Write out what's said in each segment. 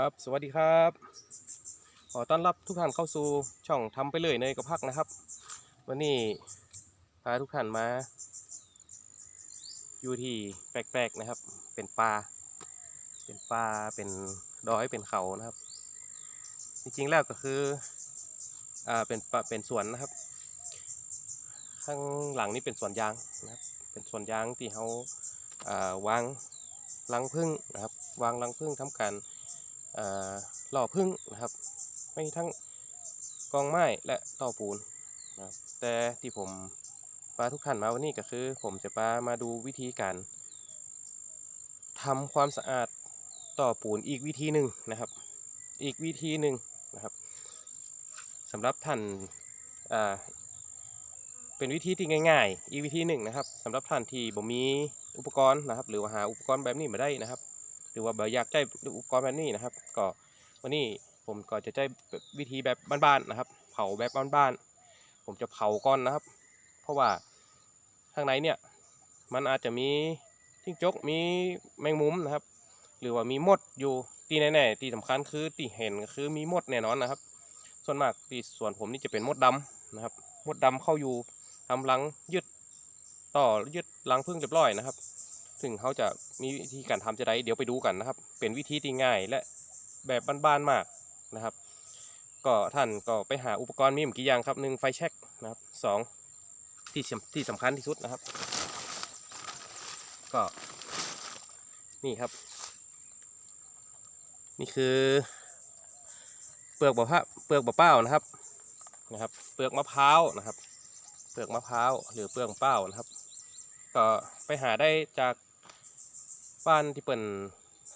ครับ สวัสดีครับ ขอต้อนรับทุกท่านเข้าสู่ช่องทำไปเลยเนยกับพักนะครับ วันนี้พาทุกท่านมา อยู่ที่แปลกๆนะครับ เป็นป่าเป็นป่าเป็นดอย เป็นเขานะครับ จริงๆแล้วก็คือ อ่า เป็นป่าเป็นสวนนะครับ ข้างหลังนี้เป็นสวนยางนะครับ เป็นสวนยางที่เขาอ่าวางรังผึ้งนะครับ วางรังผึ้งทำการ หล่อพึ่งนะครับ ไม่ทั้งกองไม้และต่อปูนนะครับแต่ที่ผมพาทุกท่านมาวันนี้ก็คือ ผมจะพามาดูวิธีการทำความสะอาดต่อปูนอีกวิธีหนึ่งนะครับ อีกวิธีหนึ่งนะครับสำหรับท่านาเป็นวิธีที่ง่ายๆ อีกวิธีหนึ่งนะครับสำหรับท่านที่บ่มีอุปกรณ์นะครับ หรือว่าหาอุปกรณ์แบบนี้มาได้นะครับ หรือว่าแบบอยากใช้อุปกรณ์แบบนี้นะครับ ก็วันนี้ผมก็จะใช้วิธีแบบบ้านๆนะครับ เผาแบบบ้านๆผมจะเผาก่อนนะครับ เพราะว่าข้างในเนี่ยมันอาจจะมีจิ้งจกมีแมงมุมนะครับ หรือว่ามีมดอยู่ตีแน่ๆตีสำคัญคือตีเห็นก็คือมีมดแน่นอนนะครับ ส่วนมากที่ส่วนผมนี่จะเป็นมดดำนะครับ มดดำเข้าอยู่ทำรังยึดต่อยึดรังพึ่งเรียบร้อยนะครับ ซึ่งเขาจะมีวิธีการทำจะได้เดี๋ยวไปดูกันนะครับ เป็นวิธีที่ง่ายและแบบบ้านๆมากนะครับ ก็ท่านก็ไปหาอุปกรณ์มีมื่กี้อย่างครับหนึ่งไฟแช็กนะครับสองที่สำที่สำคัญที่สุดนะครับ ก็นี่ครับ นี่คือเปลือกบะพร้าเปลือกบะเป้านะครับนะครับ เปลือกมะพร้าวนะครับ เปลือกมะพร้าวหรือเปลือกเป้านะครับ ก็ไปหาได้จาก บ้านที่เปิ่น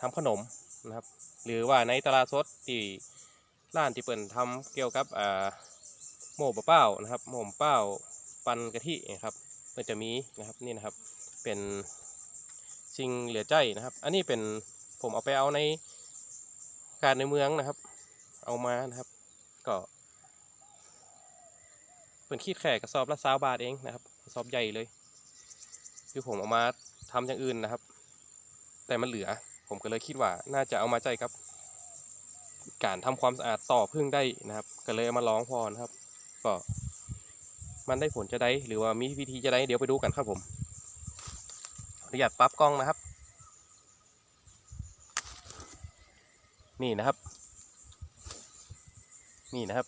ทำขนมนะครับ หรือว่าในตลาดสดที่ร้านที่เปิ่นทำเกี่ยวกับอ่าโม่บะเป้านะครับโม่เป้าปันกะทินะครับก็จะมีนะครับนี่นะครับเป็นสิ่งเหลือใจนะครับ อันนี้เป็นผมเอาไปเอาในการในเมืองนะครับ เอามานะครับก็เป็นขีดแขกกระสอบละสาบาทเองนะครับกระสอบใหญ่เลย คือผมเอามาทำอย่างอื่นนะครับ แต่มันเหลือ ผมก็เลยคิดว่าน่าจะเอามาใจกับ การทำความสะอาดต่อพึ่งได้นะครับ ก็เลยเอามาลองพอนะครับ ก็มันได้ผลจะได้หรือว่ามีวิธีจะได้เดี๋ยวไปดูกันครับผมขออนุญาตปรับกล้องนะครับ นี่นะครับ นี่นะครับ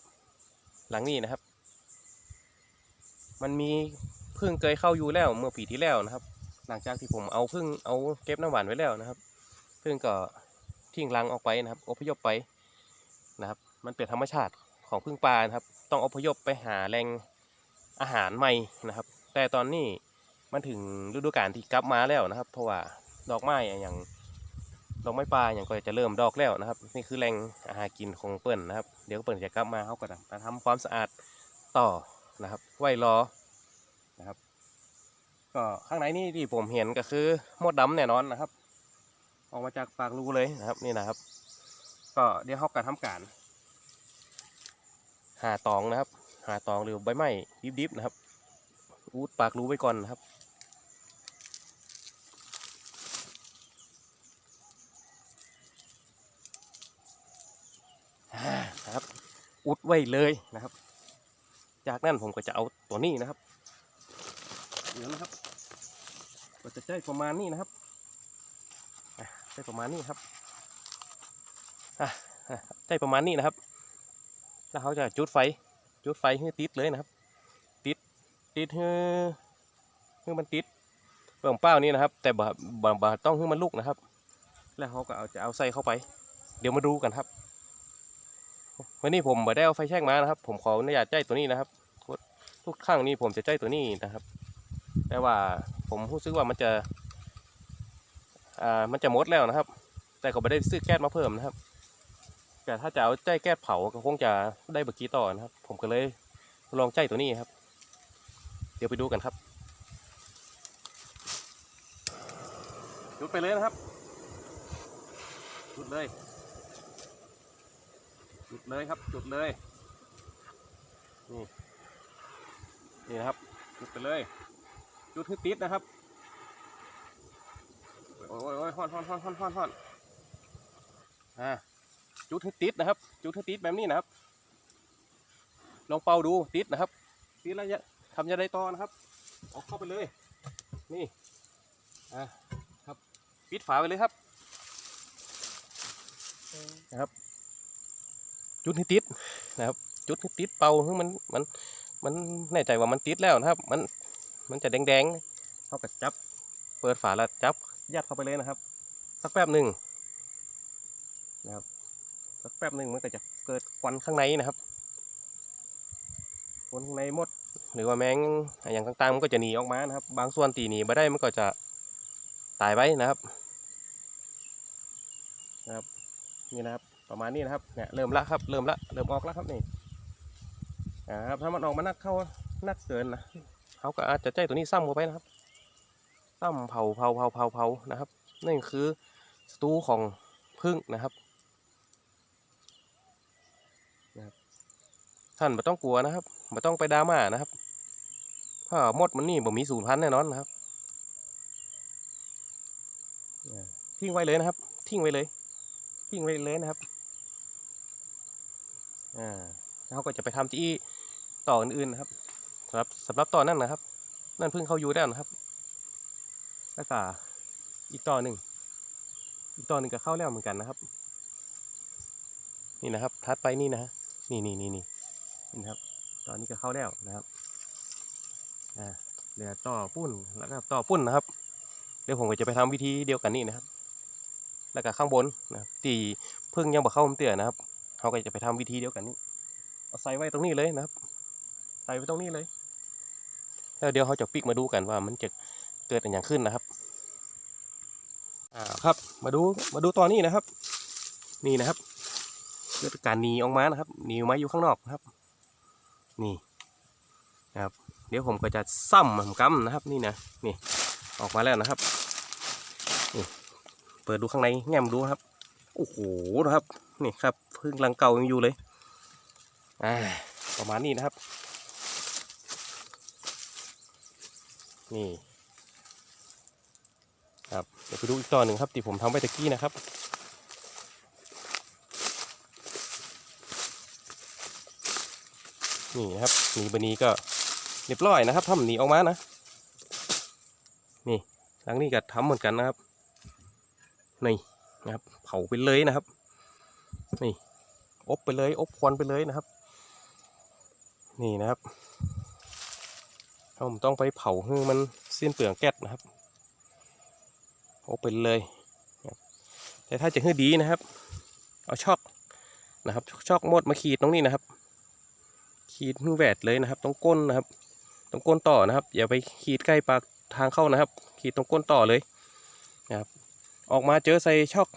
หลังนี้นะครับ มันมีพึ่งเคยเข้าอยู่แล้วเมื่อปีที่แล้วนะครับ หลังจากที่ผมเอาพึ่งเอาเก็บน้ำหวานไว้แล้วนะครับพึ่งก็ทิ้งรังออกไปนะครับ อพยพไปนะครับ มันเป็นธรรมชาติของพึ่งป่านะครับ ต้องอพยพไปหาแหล่งอาหารใหม่นะครับ แต่ตอนนี้มันถึงฤดูกาลที่กลับมาแล้วนะครับ เพราะว่าดอกไม้อย่างดอกไม้ป่าอย่างก็จะเริ่มดอกแล้วนะครับ นี่คือแหล่งอาหารกินของเปิ้ลนะครับ เดี๋ยวเปิ้ลจะกลับมาเขาก็จะมาทำความสะอาดต่อนะครับ ไว้รอนะครับ ก็ข้างในนี่ที่ผมเห็นก็คือมดดำแน่นอนนะครับ ออกมาจากปากรูเลยนะครับนี่นะครับ ก็เดี๋ยวเขาการทำการ หาตองนะครับ หาตองหรือใบไม้ดิบๆนะครับ อูดปากรูไว้ก่อนนะครับนะครับ อุดไว้เลยนะครับ จากนั้นผมก็จะเอาตัวนี้นะครับ เดี๋ยวนะครับ ก็จะใช้ประมาณนี้นะครับอะใช้ประมาณนี้ครับได้ประมาณนี้นะครับ แล้วเขาจะจุดไฟ จุดไฟให้ติดเลยนะครับ ติด ติดให้ให้มันติดเปลืองเป้านี่นะครับ แต่บ่บ่บ่ต้องให้มันลุกนะครับ แล้วเขาก็เอาจะเอาใส่เข้าไป เดี๋ยวมาดูกันครับ วันนี้ผมไม่ได้เอาไฟแช็กมานะครับ ผมขออนุญาตใจตัวนี้นะครับ ทุกครั้งนี้ผมจะใจตัวนี้นะครับ แต่ว่า ผมรู้สึกว่ามันจะอ่ามันจะหมดแล้วนะครับ แต่ก็ไม่ได้ซื้อแก๊สมาเพิ่มนะครับ แต่ถ้าจะเอาใจแก๊สเผาก็คงจะได้เบอร์กี้ต่อนะครับ ผมก็เลยลองใจตัวนี้ครับ เดี๋ยวไปดูกันครับจุดไปเลยนะครับจุดเลย จุดเลยครับ จุดเลย นี่ นี่นะครับ จุดไปเลย จุดให้ติดนะครับโอ้ยโอ้ยฮอนฮอนฮอนฮอนฮอนฮอนอ่าจุดให้ติดนะครับ จุดให้ติดแบบนี้นะครับ ลองเป่าดูติดนะครับติดแล้วจะทำยังไงต่อนะครับออกเข้าไปเลย นี่อะครับปิดฝาไปเลยครับนะครับ จุดให้ติดนะครับ จุดให้ติดเป่าให้มันมันมันแน่ใจว่ามันติดแล้วนะครับ มัน มันจะแดงๆเท่ากับจับ เปิดฝาแล้วจับยัดเข้าไปเลยนะครับ สักแป๊บหนึ่งนะครับสักแป๊บหนึ่งมันก็จะเกิดควันข้างในนะครับควันข้างในหมด หรือว่าแมงอย่างต่างๆมันก็จะหนีออกมานะครับ บางส่วนตีหนีมาได้มันก็จะตายไปนะครับนะครับนี่นะครับประมาณนี้นะครับเนี่ยเริ่มละครับเริ่มละเริ่มออกแล้วครับนี่อ่าครับถ้ามันออกมานักเข้านักเกินนะ เขาก็อาจจะใจตัวนี้ซ้ำเข้าไปนะครับซ้ำเผาเผาเผาเผาเผานะครับนั่นคือสตูของพึ่งนะครับนะครับ ท่านไม่ต้องกลัวนะครับไม่ต้องไปดราม่านะครับถ้ามดมันนี่บ่มีสูญพันธุ์แน่นอนนะครับทิ้งไว้เลยนะครับ ทิ้งไว้เลยทิ้งไว้เลยนะครับอ่าแล้วเขาก็จะไปทำที่ต่ออื่นๆนะครับ สำหรับสำหรับต่อนั่นนะครับ นั่นเพิ่งเขายู่แล้วนะครับแล้วก็อีกต่อหนึ่งอีกต่อหนึ่งก็เข้าแล้วเหมือนกันนะครับ นี่นะครับทัดไปนี่นะฮะนี่นี่นี่นี่นี่นะครับ ตอนนี้ก็เข้าแล้วนะครับอ่าเหลือต่อปุ้นแล้วก็ต่อปุ้นนะครับ เดี๋ยวผมก็จะไปทำวิธีเดียวกันนี่นะครับ แล้วก็ข้างบนนะครับที่เพิ่งยังบ่เข้าผมเตือนนะครับเขาก็จะไปทำวิธีเดียวกันนี่เอาใส่ไว้ตรงนี้เลยนะครับ ใส่ไว้ตรงนี้เลย แล้วเดี๋ยวเขาจะปิกมาดูกันว่ามันจะเกิดอะไรอย่างขึ้นนะครับอ่าครับมาดูมาดูตอนนี้นะครับ นี่นะครับเกิดการหนีออกมานะครับหนีออกมาอยู่ข้างนอกนะครับ นี่นะครับ เดี๋ยวผมก็จะซ้ำผมกำนะครับ นี่นะนี่ออกมาแล้วนะครับนี่เปิดดูข้างในแง้มดูครับโอ้โหนะครับ นี่ครับพึ่งรังเก่ายังอยู่เลยอ่าประมาณนี้นะครับ นี่ครับเดี๋ยวไปดูอีกต่อหนึ่งครับที่ผมทำไว้ตะกี้นะครับนี่นะครับหนีบนนี้ก็เรียบร้อยนะครับทำหนีออกมานะ นี่หลังนี้ก็ทำเหมือนกันนะครับนี่นะครับ เผาไปเลยนะครับ นี่อบไปเลยอบควันไปเลยนะครับ นี่นะครับ ผมต้องไปเผาให้มันสิ้นเปลืองแก๊สนะครับโอบไปเลย แต่ถ้าจะให้ดีนะครับ เอาช็อกนะครับช็อกมดมาขีดตรงนี้นะครับ ขีดให้แหวดเลยนะครับ ตรงก้นนะครับ ตรงก้นต่อนะครับ อย่าไปขีดใกล้ปากทางเข้านะครับ ขีดตรงก้นต่อเลยนะครับ ออกมาเจอใส่ช็อก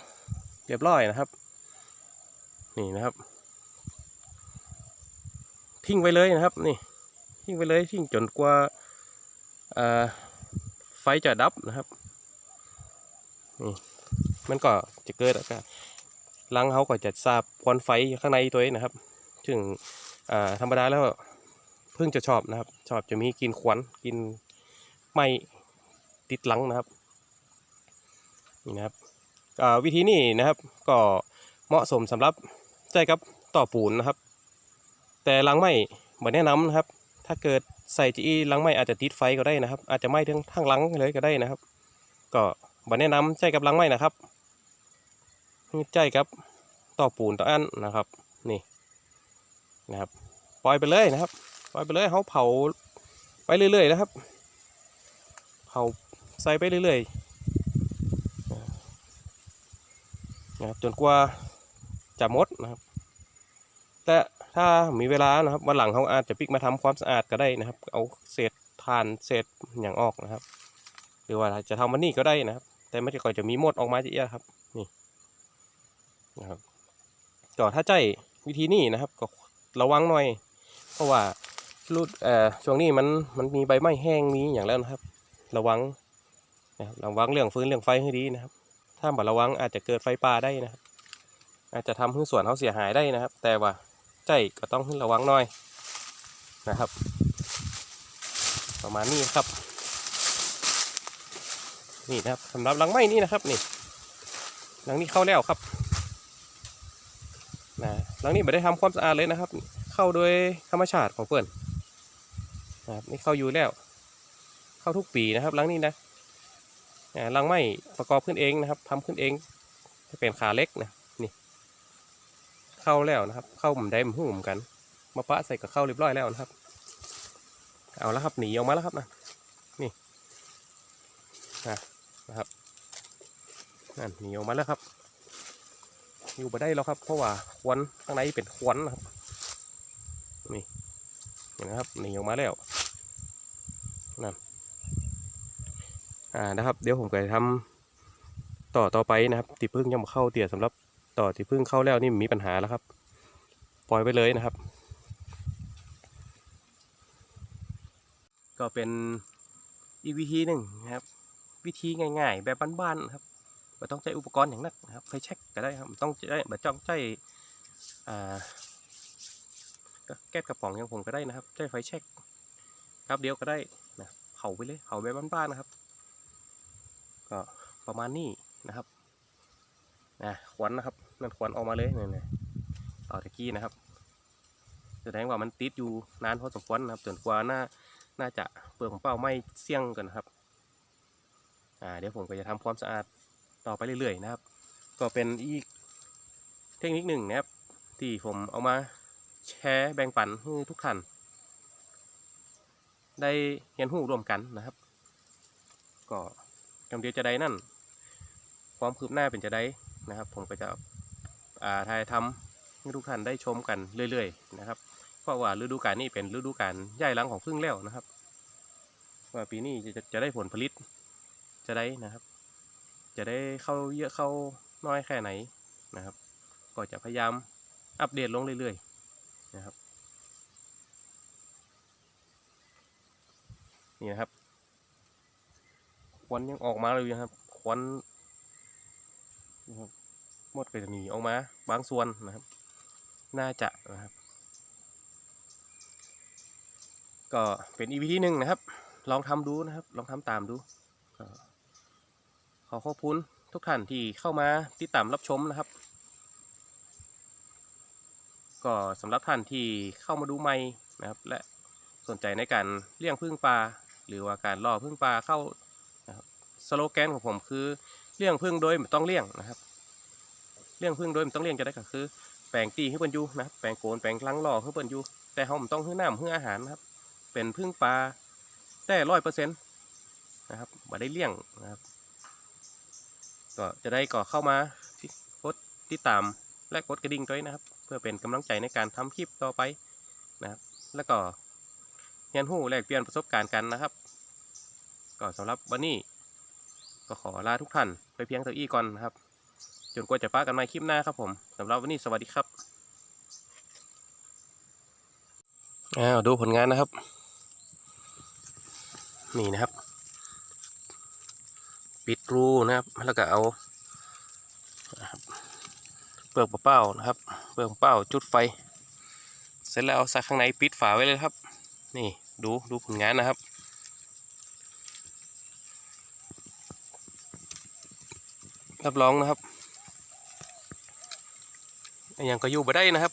เรียบร้อยนะครับ นี่นะครับ ทิ้งไว้เลยนะครับนี่ ทิ้งไว้เลยทิ้งจนกว่าไฟจะดับนะครับนี่มันก็จะเกิดอาการรังเขาก็จะสาบควันไฟข้างในตัวเองนะครับ ซึ่งธรรมดาแล้วเพิ่งจะชอบนะครับ ชอบจะมีกินควันกินไหม้ติดหลังนะครับนี่นะครับวิธีนี้นะครับก็เหมาะสมสำหรับใจกับต่อปูนนะครับ แต่ลังไม้เหมือนแนะนำนะครับ ถ้าเกิดใส่จีหลังไม้อาจจะติดไฟก็ได้นะครับ อาจจะไหม้ทั้งทั้งหลังเลยก็ได้นะครับ ก็บ่แนะนำใจกับหลังไม้นะครับใจกับต่อปูนต่ออันนะครับนี่นะครับปล่อยไปเลยนะครับ ปล่อยไปเลยเขาเผาไปเรื่อยๆนะครับ เผาใส่ไปเรื่อยๆนะครับจนกว่าจะหมดนะครับ แต่ ถ้ามีเวลานะครับวันหลังเขาอาจจะปิกมาทำความสะอาดก็ได้นะครับ เอาเศษทานเศษอย่างออกนะครับ หรือว่าจะทำวันนี้ก็ได้นะครับ แต่ไม่ใช่ก่อนจะมีมดออกมาจะเอียครับนี่นะครับก็ถ้าใจวิธีนี้นะครับก็ระวังหน่อย เพราะว่ารูดเอ่อช่วงนี้มันมันมีใบไม้แห้งมีอย่างแล้วนะครับ ระวังนะครับระวังเรื่องฟืนเรื่องไฟให้ดีนะครับ ถ้าบ่ระวังอาจจะเกิดไฟป่าได้นะครับ อาจจะทำให้สวนเขาเสียหายได้นะครับ แต่ว่า ใจก็ต้องระวังหน่อยนะครับ ประมาณนี้ครับ นี่นะครับสำหรับหลังไม้นี่นะครับนี่หลังนี้เข้าแล้วครับนะหลังนี้ไม่ได้ทำความสะอาดเลยนะครับ เข้าโดยธรรมชาติของเพื่อนนะครับนี่เข้าอยู่แล้ว เข้าทุกปีนะครับหลังนี้นะหลังไม้ประกอบขึ้นเองนะครับทำขึ้นเองเป็นขาเล็กนะ เข้าแล้วนะครับ เข้าเหมือนได้เหมือนหูเหมือนกัน มาปะใส่กับเข้าเรียบร้อยแล้วนะครับ เอาแล้วครับหนีออกมาแล้วครับนะนี่นะนะครับนั่นหนีออกมาแล้วครับอยู่มาได้แล้วครับ เพราะว่าควนข้างในเป็นควนนะครับนี่เห็นนะครับหนีออกมาแล้วนั่นอ่านะครับ เดี๋ยวผมจะทำต่อต่อไปนะครับตีพึ่งยังมาเข้าเตี่ยสำหรับ ต่อตีพึ่งเข้าแล้วนี่มีปัญหาแล้วครับ ปล่อยไปเลยนะครับ ก็เป็นอีกวิธีหนึ่งนะครับ วิธีง่ายๆ แบบบ้านๆครับไม่ต้องใช้อุปกรณ์อย่างนักนะครับไฟแช็กก็ได้ครับไม่ต้องใช้แบบจ้องใช้ก็แก๊สกระป๋องอย่างผมก็ได้นะครับใช้ไฟแช็กครับเดียวก็ได้นะเผาไปเลยเผาแบบบ้านๆนะครับ ก็ประมาณนี้นะครับนะควันนะครับ นั่นควันออกมาเลยเนี่ยๆต่อตะกี้นะครับแสดงว่ามันติดอยู่นานพอสมควรนะครับจนกว่าน่าน่าจะเปลือกของเป้าไม่เสี่ยงกันนะครับอ่าเดี๋ยวผมก็จะทำความสะอาดต่อไปเรื่อยๆนะครับ ก็เป็นอีกเทคนิคหนึ่งนะครับ ที่ผมเอามาแชร์แบ่งปันให้ทุกท่านได้เรียนรู้ร่วมกันนะครับ ก็กำเดียวจะได้นั่น ความคืบหน้าเป็นจะได้นะครับ ผมก็จะ ถ่ายทำให้ทุกท่านได้ชมกันเรื่อยๆนะครับ เพราะว่าฤดูกาลนี้เป็นฤดูกาลย่ายหลังของพึ่งแล้วนะครับ ว่าปีนี้จะจะได้ผลผลิตจะได้นะครับ จะได้เข้าเยอะเข้าน้อยแค่ไหนนะครับ ก็จะพยายามอัปเดตลงเรื่อยๆนะครับนี่นะครับควันยังออกมาเลยนะครับควันนะครับ มดก็จะหนีออกมาบางส่วนนะครับ น่าจะนะครับ ก็เป็นอีพีที่หนึ่งนะครับ ลองทำดูนะครับ ลองทำตามดูก็ขอขอบคุณทุกท่านที่เข้ามาติดตามรับชมนะครับ ก็สำหรับท่านที่เข้ามาดูใหม่นะครับ และสนใจในการเลี้ยงพึ่งปลาหรือว่าการล่อพึ่งปลาเข้านะครับสโลแกนของผมคือเลี้ยงพึ่งโดยไม่ต้องเลี้ยงนะครับ ลี้ยงพึ่งโดยไม่ต้องเลี้ยงจะได้ก็คือ แปลงตีให้เปิ้นอยู่นะครับ แปลงโกนแปลงลังล่อให้เปิ้นอยู่ แต่เขาไม่ต้องให้น้ำให้อาหารนะครับ เป็นพึ่งปลาได้ร้อยเปอร์เซ็นต์นะครับมาได้เลี้ยงนะครับ ก็จะได้ก่อเข้ามาที่กดติดตามและกดกระดิ่งด้วยนะครับ เพื่อเป็นกำลังใจในการทำคลิปต่อไปนะครับ แล้วก็เรียนรู้แลกเปลี่ยนประสบการณ์กันนะครับก็สำหรับวันนี้ก็ขอลาทุกท่านไปเพียงเท่าอี้ก่อนนะครับ จนกว่าจะป้ากันใหม่คลิปหน้าครับผมสำหรับวันนี้สวัสดีครับอ้าวดูผลงานนะครับ นี่นะครับ ปิดรูนะครับ แล้วก็เอาเปลือกเป้านะครับ เปลือกเป้าจุดไฟ เสร็จแล้วเอาใส่ข้างในปิดฝาไว้เลยครับ นี่ดูดูผลงานนะครับรับรองนะครับ อย่างก็อยู่บ่ได้นะครับ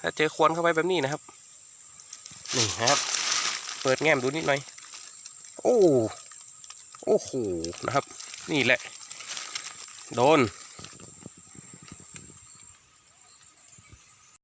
ถ้าเจอควนเข้าไปแบบนี้นะครับนี่ครับ เปิดแง้มดูนิดหน่อย โอ้โอ้โหนะครับ นี่แหละ โดน